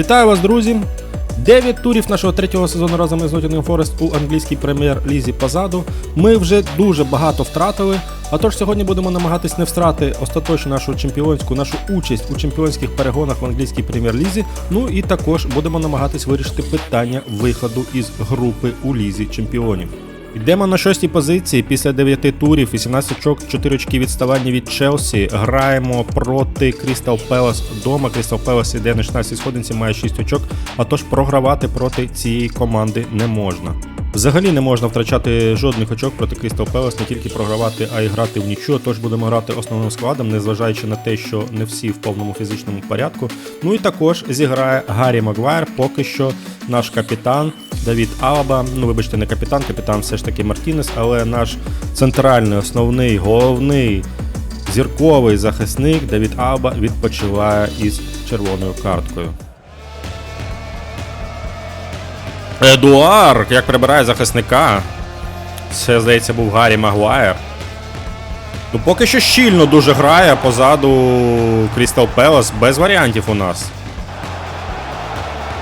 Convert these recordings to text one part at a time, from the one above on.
Вітаю вас, друзі! Дев'ять турів нашого третього сезону разом із Nottingham Forest у англійській прем'єр-лізі позаду. Ми вже дуже багато втратили. А тож сьогодні будемо намагатись не встрати остаточно нашу чемпіонську, нашу участь у чемпіонських перегонах в англійській прем'єр-лізі. Ну і також будемо намагатись вирішити питання виходу із групи у лізі чемпіонів. Йдемо на шостій позиції після 9 турів, 18 очок, 4 очки відставання від Челсі. Граємо проти Крістал Пелас вдома. Крістал Пелас іде на 16 сходинці, має 6 очок. А тож програвати проти цієї команди не можна. Взагалі не можна втрачати жодних очок проти Крістал Пелас, не тільки програвати, а й грати в нічого. Тож будемо грати основним складом, незважаючи на те, що не всі в повному фізичному порядку. Ну і також зіграє Гаррі Магуайр, поки що наш капітан Давід Алаба. Ну, вибачте, не капітан, капітан все ж таки Мартінес, але наш центральний, основний, головний зірковий захисник Давід Алба відпочиває із червоною карткою. Едуард, як прибирає захисника. Це, здається, був Гаррі Магуайр. Ну, поки що щільно дуже грає позаду Крістал Пелас, без варіантів у нас.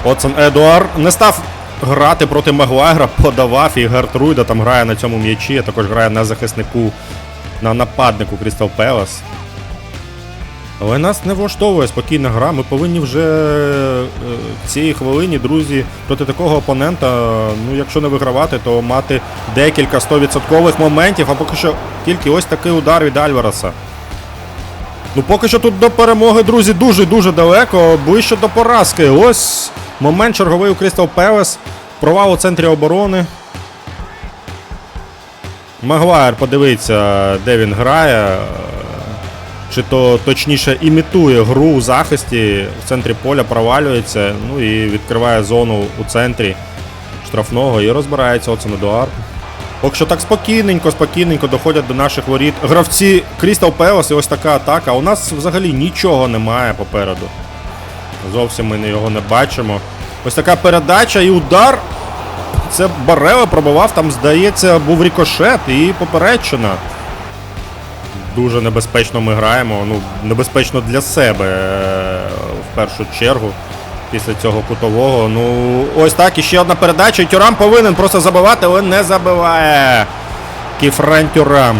Отсон Едуард не став грати проти Магуайра, подавав і Гертруйда там грає на цьому м'ячі, а також грає на захиснику, на нападнику Крістал Пелас. Але нас не влаштовує спокійна гра. Ми повинні вже е, в цій хвилині, друзі, проти такого опонента, ну якщо не вигравати, то мати декілька 100% моментів, а поки що тільки ось такий удар від Альвареса. Ну поки що тут до перемоги, друзі, дуже-дуже далеко, ближче до поразки. Ось момент черговий у Крістал Пелес. Провал у центрі оборони. Магуайр подивиться, де він грає. Чи то точніше імітує гру у захисті, в центрі поля провалюється, ну і відкриває зону у центрі штрафного і розбирається Оцен Едуард. Поки що так спокійненько, спокійненько доходять до наших воріт. Гравці Крістал Пелос і ось така атака. У нас взагалі нічого немає попереду. Зовсім ми його не бачимо. Ось така передача і удар. Це Барела пробивав, там, здається, був рікошет і поперечина. Дуже небезпечно ми граємо. Ну, небезпечно для себе е, в першу чергу. Після цього кутового. Ну, ось так, і ще одна передача. І Тюрам повинен просто забивати, але не забиває. Кіфрен Тюрам.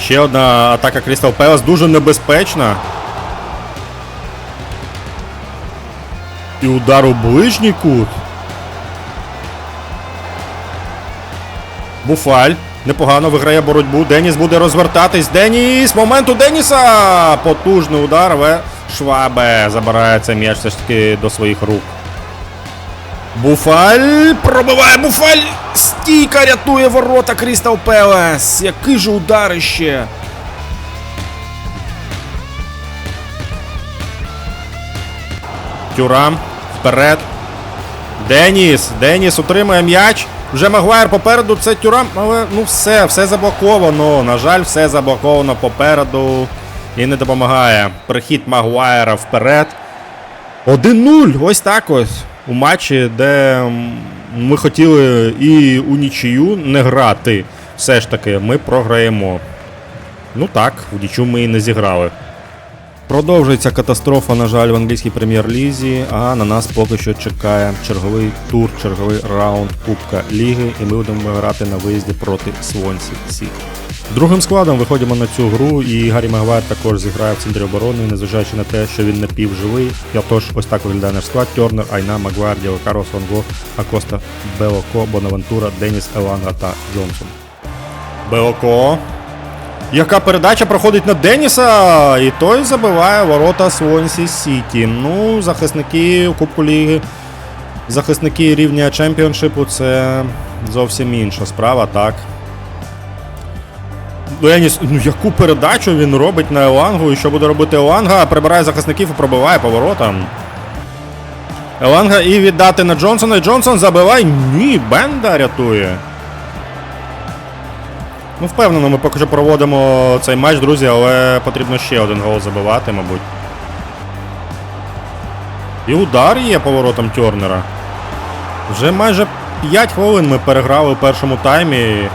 Ще одна атака Крістал Пелас дуже небезпечна. І удар у ближній кут. Буфаль. Непогано виграє боротьбу. Деніс буде розвертатись. Деніс! Момент у Деніса! Потужний удар, але Швабе забирає цей м'яч все ж таки до своїх рук. Буфаль пробиває Буфаль! Стійка рятує ворота Крістал Пелес! Який же удар! Тюрам вперед. Деніс! Деніс утримує м'яч. Вже Магуайр попереду, це Тюрам, але ну все, все заблоковано. На жаль, все заблоковано попереду і не допомагає. Прихід Магуайра вперед. 1-0. Ось так ось. У матчі, де ми хотіли і у нічию не грати. Все ж таки, ми програємо. Ну так, у нічю ми і не зіграли. Продовжується катастрофа, на жаль, в англійській прем'єр-лізі, а на нас поки що чекає черговий тур, черговий раунд Кубка Ліги, і ми будемо грати на виїзді проти Свонсі Сіті. Другим складом виходимо на цю гру, і Гаррі Магуайр також зіграє в центрі оборони, незважаючи на те, що він напівживий. Я тож ось так виглядає наш склад: Тернер, Айна, Магуайр, Діо Карлос, Вонго, Акоста, Белоко, Бонавентура, Деніс Еланга та Джонсон. Белоко. Яка передача проходить на Деніса, і той забиває ворота Свонсі Сіті. Ну, захисники Кубку Ліги, захисники рівня чемпіоншипу це зовсім інша справа, так. Деніс, ну яку передачу він робить на Елангу, і що буде робити Еланга? Прибирає захисників і пробиває поворотом. Еланга і віддати на Джонсона. І Джонсон забиває. Ні, Бенда рятує. Ну, впевнено, ми поки що проводимо цей матч, друзі, але потрібно ще один гол забивати, мабуть. І удар є поворотом Тернера. Вже майже 5 хвилин ми переграли у першому таймі.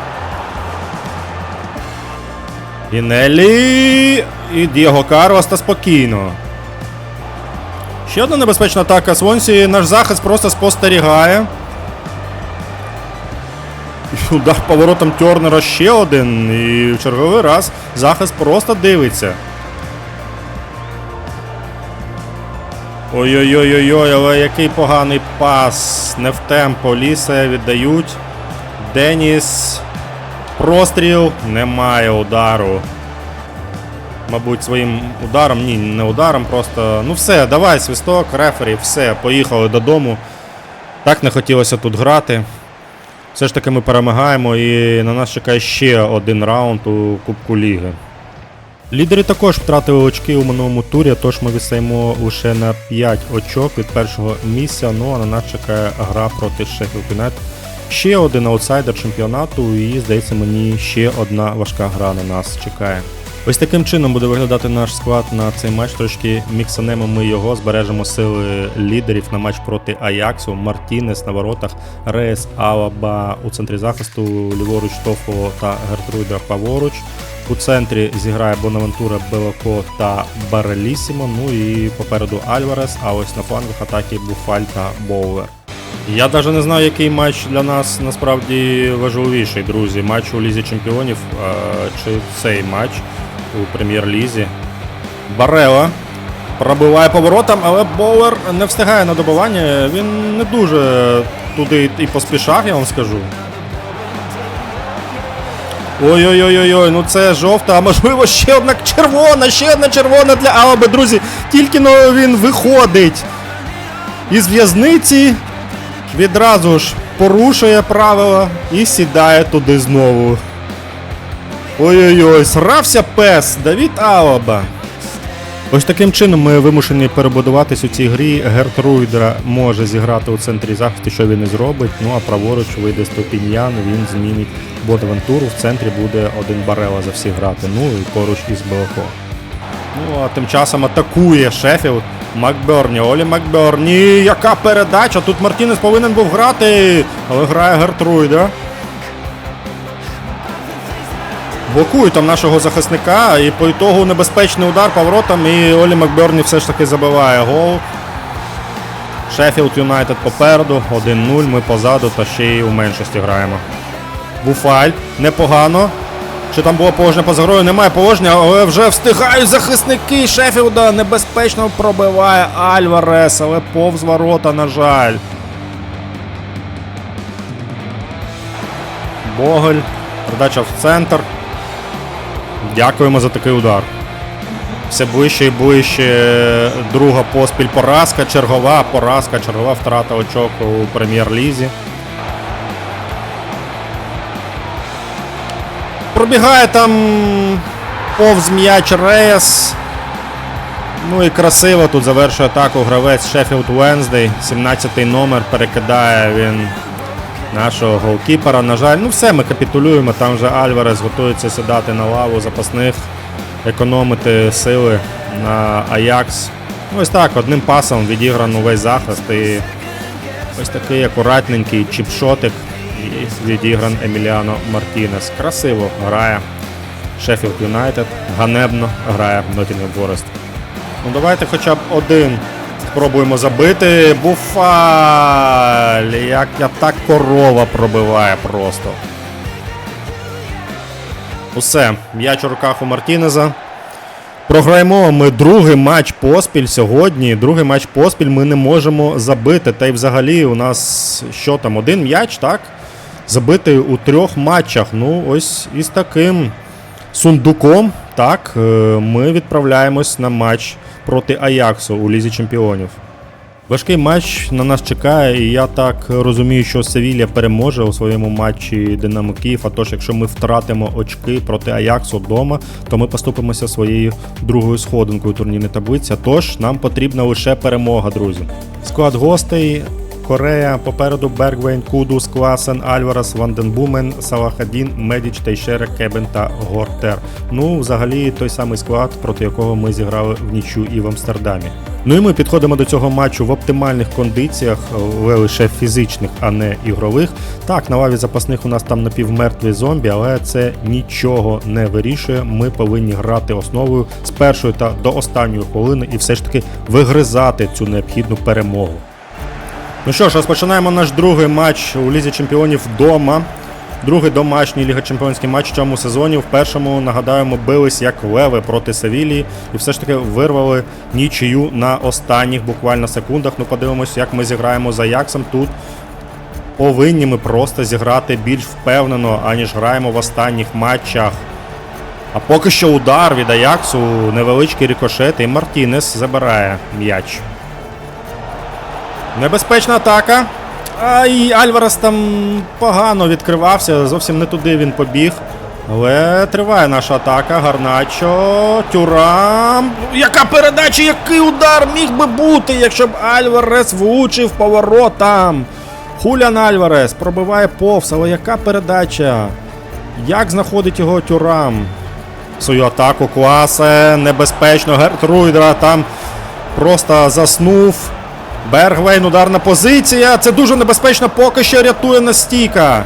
І Нелі. І Дієго Карлос та спокійно. Ще одна небезпечна атака Свонсі. Наш захист просто спостерігає. Удар поворотом Тернера ще один. І в черговий раз захист просто дивиться. Ой-ой-ой-ой, але який поганий пас. Не в темпо. Лісе віддають. Деніс. Простріл. Немає удару. Мабуть, своїм ударом. Ні, не ударом, просто. Ну все, давай, свисток, рефері, все, поїхали додому. Так не хотілося тут грати. Все ж таки ми перемагаємо і на нас чекає ще один раунд у Кубку Ліги. Лідери також втратили очки у минулому турі, тож ми висаємо лише на 5 очок від першого місця. Ну а на нас чекає гра проти Sheffield United. Ще один аутсайдер чемпіонату, і здається, мені ще одна важка гра на нас чекає. Ось таким чином буде виглядати наш склад на цей матч. Трошки міксанемо ми його, збережемо сили лідерів на матч проти Аяксу, Мартінес на воротах, Рейс Алаба у центрі захисту, ліворуч Тофо та Гертруда праворуч. У центрі зіграє Бонавентура, Белоко та Барелісімо. Ну і попереду Альварес, а ось на флангах атаки Буфаль та Боулер. Я навіть не знаю, який матч для нас насправді важливіший, друзі. Матч у Лізі Чемпіонів чи цей матч у прем'єр-лізі. Барела пробиває поворотом, але Боулер не встигає на добивання. Він не дуже туди і поспішав, я вам скажу. Ой-ой-ой, ну це жовта, а можливо ще одна червона, ще одна червона для Алаби, друзі. Тільки но він виходить із в'язниці, відразу ж порушує правила і сідає туди знову. Ой-ой-ой, срався пес, Давід Алаба. Ось таким чином ми вимушені перебудуватись у цій грі. Гертруйдера може зіграти у центрі захисту, що він і зробить. Ну а праворуч вийде Стопіньян, він змінить Бодавентуру. В центрі буде один Барела за всі грати. Ну і поруч із Белоко. Ну а тим часом атакує Шеффілд. Макберні, Олі Макберні. Яка передача? Тут Мартінес повинен був грати, але грає Гертруйда. Блокують там нашого захисника, і по ітогу небезпечний удар поворотом, і Олі Макберні все ж таки забиває гол. Шеффілд Юнайтед попереду, 1-0, ми позаду та ще й у меншості граємо. Буфаль, непогано. Чи там було положення поза грою? Немає положення, але вже встигають захисники Шеффілда. Небезпечно пробиває Альварес, але повз ворота, на жаль. Боголь. Передача в центр. Дякуємо за такий удар. Все ближче і ближче друга поспіль поразка, чергова поразка, чергова втрата очок у прем'єр-лізі. Пробігає там повз м'яч Рейс. Ну і красиво тут завершує атаку гравець Sheffield Wednesday. 17-й номер перекидає він нашого голкіпера. На жаль, ну все, ми капітулюємо. Там вже Альварес готується сідати на лаву запасних, економити сили на Аякс. Ну ось так, одним пасом відіграно весь захист. І ось такий акуратненький чіпшотик. Відігран Еміліано Мартінес. Красиво грає Шеффілд Юнайтед. Ганебно грає Ноттінгем Форест. Ну давайте хоча б один спробуємо забити. Буфаль! Як так корова пробиває просто. Усе, м'яч у руках у Мартінеза. Програємо ми другий матч поспіль сьогодні. Другий матч поспіль ми не можемо забити. Та й взагалі у нас що там, один м'яч, так? Забитий у трьох матчах. Ну, ось із таким сундуком, так, е, ми відправляємось на матч проти Аяксу у Лізі Чемпіонів. Важкий матч на нас чекає, і я так розумію, що Севілля переможе у своєму матчі Динамо Київ. А тож, якщо ми втратимо очки проти Аяксу вдома, то ми поступимося своєю другою сходинкою турнірної таблиці. Тож нам потрібна лише перемога, друзі. Склад гостей. Корея попереду Бергвейн, Кудус, Класен, Альварес, Ванденбумен, Салахадін, Медіч, Тейшера, Кебен та Гортер. Ну, взагалі той самий склад, проти якого ми зіграли в нічю і в Амстердамі. Ну і ми підходимо до цього матчу в оптимальних кондиціях, але лише фізичних, а не ігрових. Так, на лаві запасних у нас там напівмертві зомбі, але це нічого не вирішує. Ми повинні грати основою з першої та до останньої хвилини і все ж таки вигризати цю необхідну перемогу. Ну що ж, розпочинаємо наш другий матч у Лізі Чемпіонів вдома. Другий домашній Ліга Чемпіонський матч в цьому сезоні. В першому, нагадаємо, бились як леви проти Севілії і все ж таки вирвали нічию на останніх буквально секундах. Ну, подивимось, як ми зіграємо за Яксом. Тут повинні ми просто зіграти більш впевнено, аніж граємо в останніх матчах. А поки що удар від Аяксу, невеличкий рикошет, і Мартінес забирає м'яч. Небезпечна атака. А і Альварес там погано відкривався, зовсім не туди він побіг. Але триває наша атака. Гарначо. Тюрам. Яка передача, який удар міг би бути, якщо б Альварес влучив поворотам. Хулян Альварес пробиває повз, але яка передача? Як знаходить його тюрам? Свою атаку класе, небезпечно. Гертруйдера там просто заснув. Бергвейн, ударна позиція. Це дуже небезпечно, поки що рятує настійка.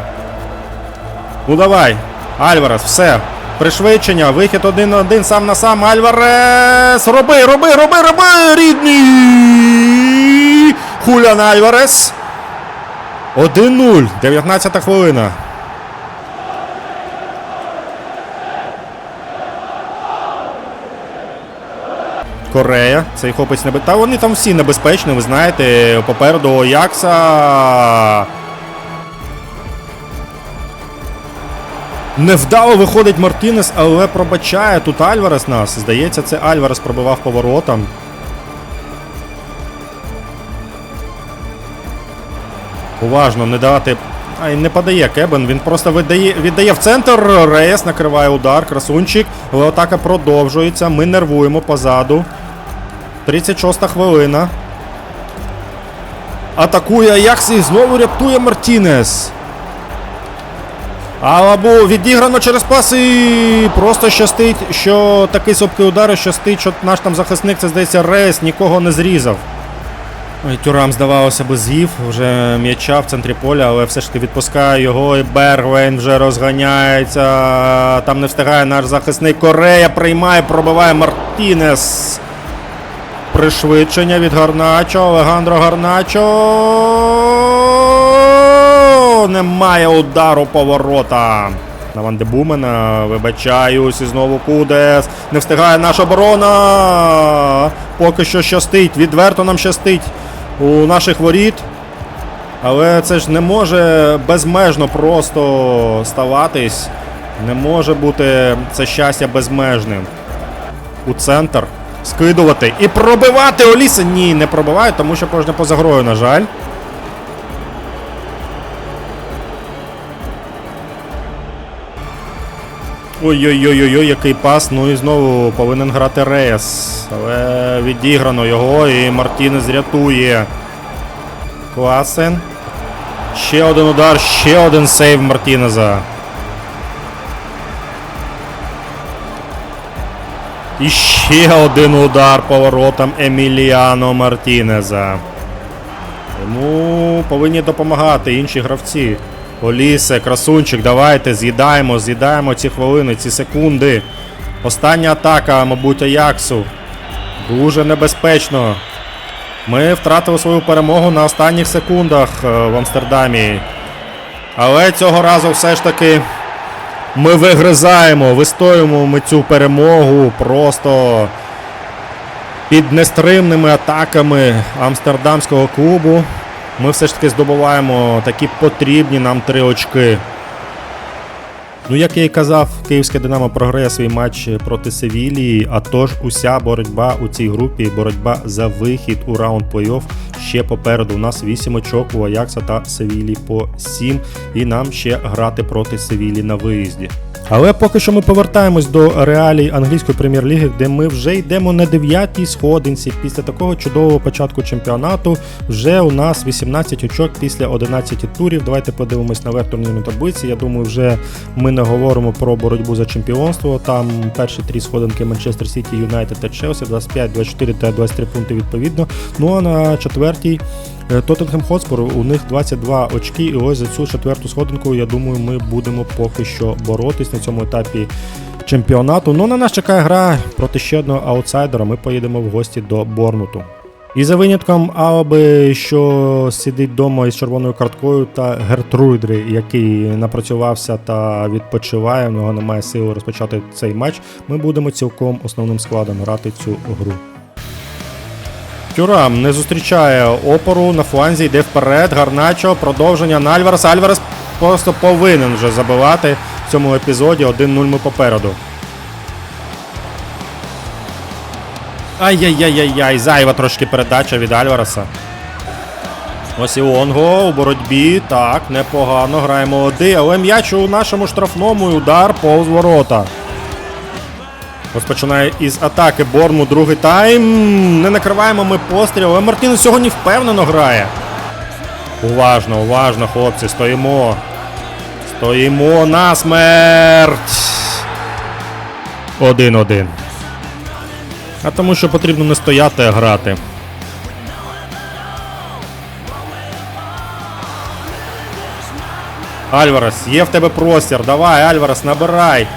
Ну давай. Альварес, все. Пришвидшення, вихід один на один, сам на сам. Альварес. Роби, роби, роби, роби! Рідний! Хулян Альварес. 1-0. 19 хвилина. Корея, цей хлопець небе. Та вони там всі небезпечні, ви знаєте. Попереду Аякса. Невдало виходить Мартінес, але пробачає тут Альварес нас. Здається, це Альварес пробивав поворотом. Уважно, не давати. Ай, не подає Кебен, він просто віддає, віддає в центр. Рейс накриває удар, красунчик. Але атака продовжується. Ми нервуємо позаду. 36 хвилина. Атакує Аякс і знову рятує Мартінес. Алабу відіграно через пас і просто щастить, що такий сопкий удар, щастить, що наш там захисник, це здається, Рейс, нікого не зрізав. Ой, Тюрам, здавалося би, з'їв вже м'яча в центрі поля, але все ж таки відпускає його. І Бергвейн вже розганяється. Там не встигає наш захисник. Корея приймає, пробиває Мартінес. Пришвидшення від Гарначо. Олегандро Гарначо. Немає удару поворота. На Вандебумена. Вибачаюсь. І знову Кудес. Не встигає наша оборона. Поки що щастить. Відверто нам щастить у наших воріт. Але це ж не може безмежно просто ставатись. Не може бути це щастя безмежним. У центр. Скидувати і пробивати Оліса. Ні, не пробивають, тому що кожне поза грою, на жаль. Ой-ой-ой, який пас. Ну і знову повинен грати Рейс. Але відіграно його і Мартінес рятує. Класен. Ще один удар, ще один сейв Мартінеза. І ще один удар поворотом Еміліано Мартінеза. Йому повинні допомагати інші гравці. Олісе, красунчик, давайте з'їдаємо, з'їдаємо ці хвилини, ці секунди. Остання атака, мабуть, Аяксу. Дуже небезпечно. Ми втратили свою перемогу на останніх секундах е, в Амстердамі. Але цього разу все ж таки ми вигризаємо, вистоюємо ми цю перемогу просто під нестримними атаками амстердамського клубу. Ми все ж таки здобуваємо такі потрібні нам три очки. Ну, як я і казав, київське Динамо програє свій матч проти Севілії. А тож уся боротьба у цій групі, боротьба за вихід у раунд плей-офф ще попереду. У нас 8 очок у Аякса та Севілії по 7. І нам ще грати проти Севілі на виїзді. Але поки що ми повертаємось до реалій англійської прем'єр-ліги, де ми вже йдемо на дев'ятій сходинці. Після такого чудового початку чемпіонату вже у нас 18 очок після 11 турів. Давайте подивимось на турнірної таблиці. Я думаю, вже ми не говоримо про боротьбу за чемпіонство. Там перші три сходинки Манчестер Сіті, Юнайтед та Челсі, 25, 24 та 23 пункти відповідно. Ну а на четвертій Тоттенхем Хотспор, у них 22 очки, і ось за цю четверту сходинку, я думаю, ми будемо поки що боротись на цьому етапі чемпіонату. Ну, на нас чекає гра проти ще одного аутсайдера. Ми поїдемо в гості до Борнуту. І за винятком Аоби, що сидить вдома із червоною карткою, та Гертруйдри, який напрацювався та відпочиває, в нього немає сили розпочати цей матч. Ми будемо цілком основним складом грати цю гру. Тюрам не зустрічає опору на фланзі, йде вперед. Гарначо, продовження на Альварес. Альварес просто повинен вже забивати в цьому епізоді. 1-0 ми попереду. Ай-яй-яй-яй-яй, зайва трошки передача від Альвареса. Ось Іонго у боротьбі. Так, непогано. Грає молодий, але м'яч у нашому штрафному і удар повз ворота. Розпочинає із атаки Борму другий тайм. Не накриваємо ми постріл, але Мартінес сьогодні впевнено грає. Уважно, уважно, хлопці, стоїмо. Стоїмо на смерть. Один-один. А тому що потрібно не стояти, а грати. Альварес, є в тебе простір. Давай, Альварес, набирай.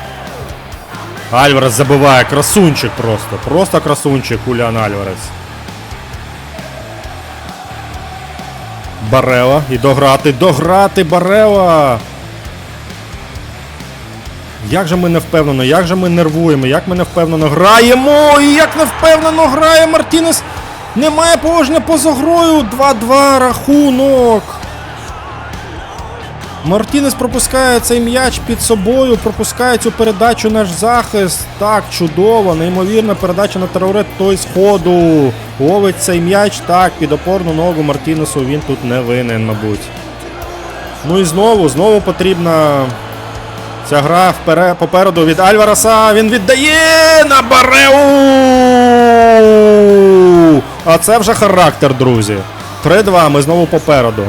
Альварес забиває. Красунчик просто. Просто красунчик Хуліан Альварес. Барела. І дограти. Дограти Барела. Як же ми не впевнено, як же ми нервуємо, як ми не впевнено граємо! І як не впевнено грає Мартінес! Немає положення поза грою! 2-2 рахунок! Мартінес пропускає цей м'яч під собою, пропускає цю передачу наш захист. Так, чудово, неймовірна передача на Трауре, той з ходу. Ловить цей м'яч, так, під опорну ногу Мартінесу він тут не винен, мабуть. Ну і знову, знову потрібна ця гра впере, попереду від Альвареса. Він віддає на Бареу! А це вже характер, друзі. 3-2, ми знову попереду.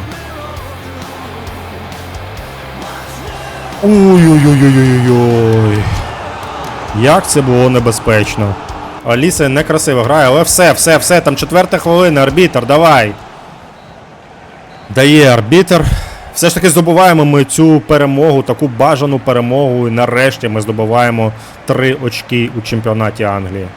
Ой-ой-ой-ой-ой-ой. Як це було небезпечно. Аліса некрасиво грає, але все, все, все, там четверта хвилина, арбітр, давай. Дає арбітр. Все ж таки здобуваємо ми цю перемогу, таку бажану перемогу. І нарешті ми здобуваємо три очки у чемпіонаті Англії.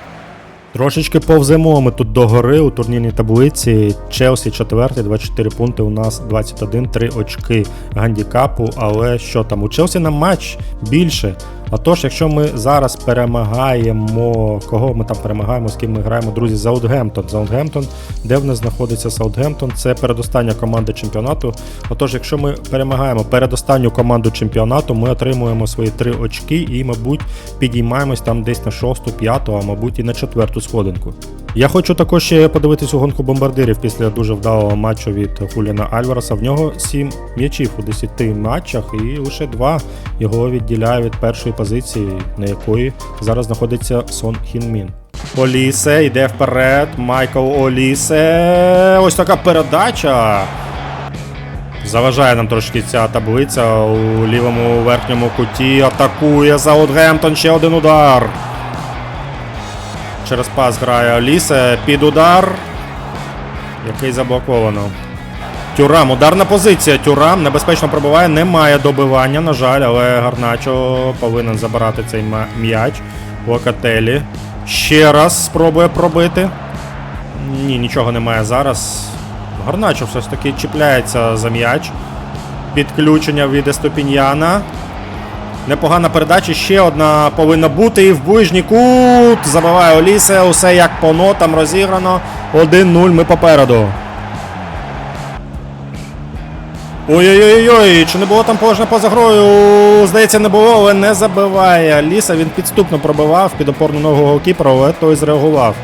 Трошечки повземо ми тут догори у турнірній таблиці. Челсі 4, 24 пункти. У нас 21, 3 очки гандікапу. Але що там? У Челсі на матч більше. А тож, якщо ми зараз перемагаємо, кого ми там перемагаємо, з ким ми граємо, друзі, Саутгемптон. Саутгемптон, де в нас знаходиться Саутгемптон, це передостання команда чемпіонату. Отож, якщо ми перемагаємо передостанню команду чемпіонату, ми отримуємо свої три очки і, мабуть, підіймаємось там десь на шосту, п'яту, а мабуть і на четверту сходинку. Я хочу також ще подивитись у гонку бомбардирів після дуже вдалого матчу від Хуліана Альвареса. В нього 7 м'ячів у 10 матчах, і лише 2 його відділяє від першої позиції, на якої зараз знаходиться Сон Хін Мін. Олісе йде вперед. Майкл Олісе. Ось така передача. Заважає нам трошки ця таблиця у лівому верхньому куті. Атакує Саутгемптон. Ще один удар. Через пас грає Олісе. Під удар. Який заблоковано. Тюрам, ударна позиція. Тюрам небезпечно пробиває. Немає добивання, на жаль, але Гарначо повинен забирати цей м'яч. Локателі. Ще раз спробує пробити. Ні, нічого немає зараз. Гарначо все ж таки чіпляється за м'яч. Підключення від Естопіньяна. Непогана передача, ще одна повинна бути. І в ближній кут. Забиває Олісе. Усе як по нотам розіграно. 1-0. Ми попереду. Ой-ой-ой, чи не було там положення поза грою? Здається, не було, але не забиває. Ліса він підступно пробивав під опорну ногу голкіпера, але той зреагував.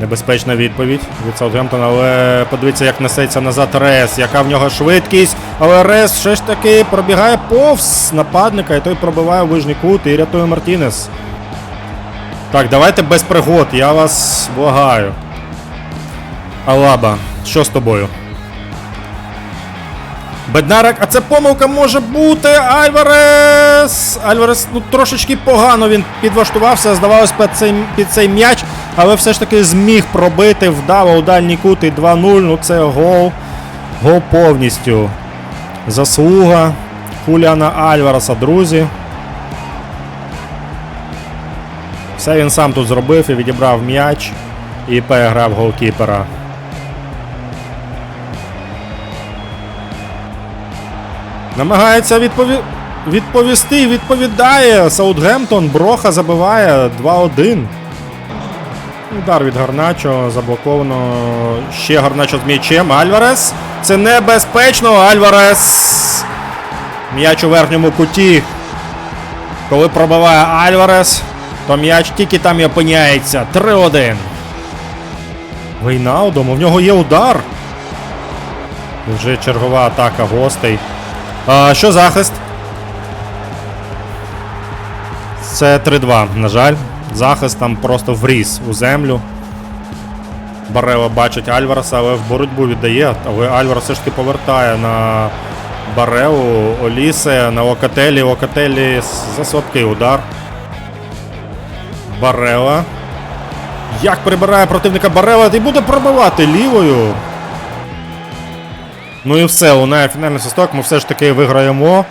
Небезпечна відповідь від Саутгемптона, але подивіться, як несеться назад Рес, яка в нього швидкість. Але Рес все ж таки пробігає повз нападника, і той пробиває в вижній кут і рятує Мартінес. Так, давайте без пригод, я вас благаю. Алаба, що з тобою? Беднарик, а це помилка може бути. Альварес! Альварес ну, трошечки погано він підлаштувався, здавалось під цей, під цей м'яч, але все ж таки зміг пробити вдало у дальній кут і 2-0. Ну це гол. Гол повністю. Заслуга Хуліана Альвареса, друзі. Все він сам тут зробив і відібрав м'яч і переграв голкіпера. Намагається відпові... відповісти, відповідає. Саутгемптон, Броха забиває 2-1. Удар від Гарначо заблоковано. Ще Гарначо з м'ячем. Альварес. Це небезпечно. Альварес. М'яч у верхньому куті. Коли пробиває Альварес, то м'яч тільки там і опиняється. 3-1. Вейнаудом, у нього є удар. Вже чергова атака гостей. А, що захист? Це 3-2, на жаль. Захист там просто вріс у землю. Барева бачить Альвареса, але в боротьбу віддає. Але Альварес все ж таки повертає на Бареву, Олісе, на Локателі. Локателі за слабкий удар. Барева. Як прибирає противника Барева і буде пробивати лівою. Ну і все, лунає фінальний свисток. Ми все ж таки виграємо.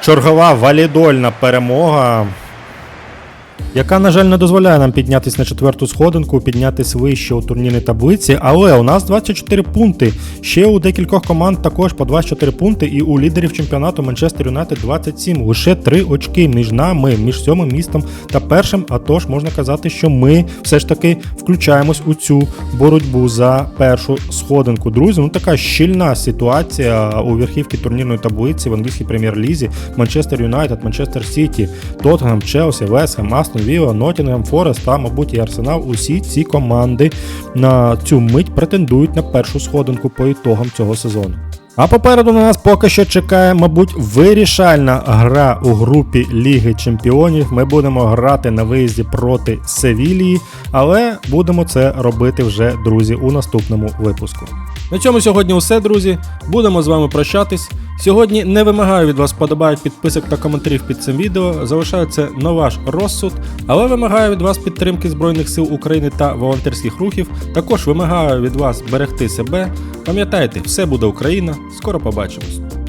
Чергова валідольна перемога. Яка, на жаль, не дозволяє нам піднятися на четверту сходинку, піднятися вище у турнірній таблиці, але у нас 24 пункти. Ще у декількох команд також по 24 пункти, і у лідерів чемпіонату Манчестер Юнайтед 27. Лише 3 очки між нами, між сьомим містом та першим. А тож можна казати, що ми все ж таки включаємось у цю боротьбу за першу сходинку. Друзі, ну така щільна ситуація у верхівці турнірної таблиці в англійській прем'єр-лізі. Манчестер Юнайтед, Манчестер Сіті, Тоттенхем, Челсі, Вестхем, Астон Вілла, Ноттінгем, Форест та, мабуть, і Арсенал. Усі ці команди на цю мить претендують на першу сходинку по ітогам цього сезону. А попереду на нас поки що чекає, мабуть, вирішальна гра у групі Ліги Чемпіонів. Ми будемо грати на виїзді проти Севілії, але будемо це робити вже, друзі, у наступному випуску. На цьому сьогодні все, друзі. Будемо з вами прощатись. Сьогодні не вимагаю від вас подобають підписок та коментарів під цим відео. Залишаю це на ваш розсуд, але вимагаю від вас підтримки Збройних сил України та волонтерських рухів. Також вимагаю від вас берегти себе. Пам'ятайте, все буде Україна. Скоро побачимось.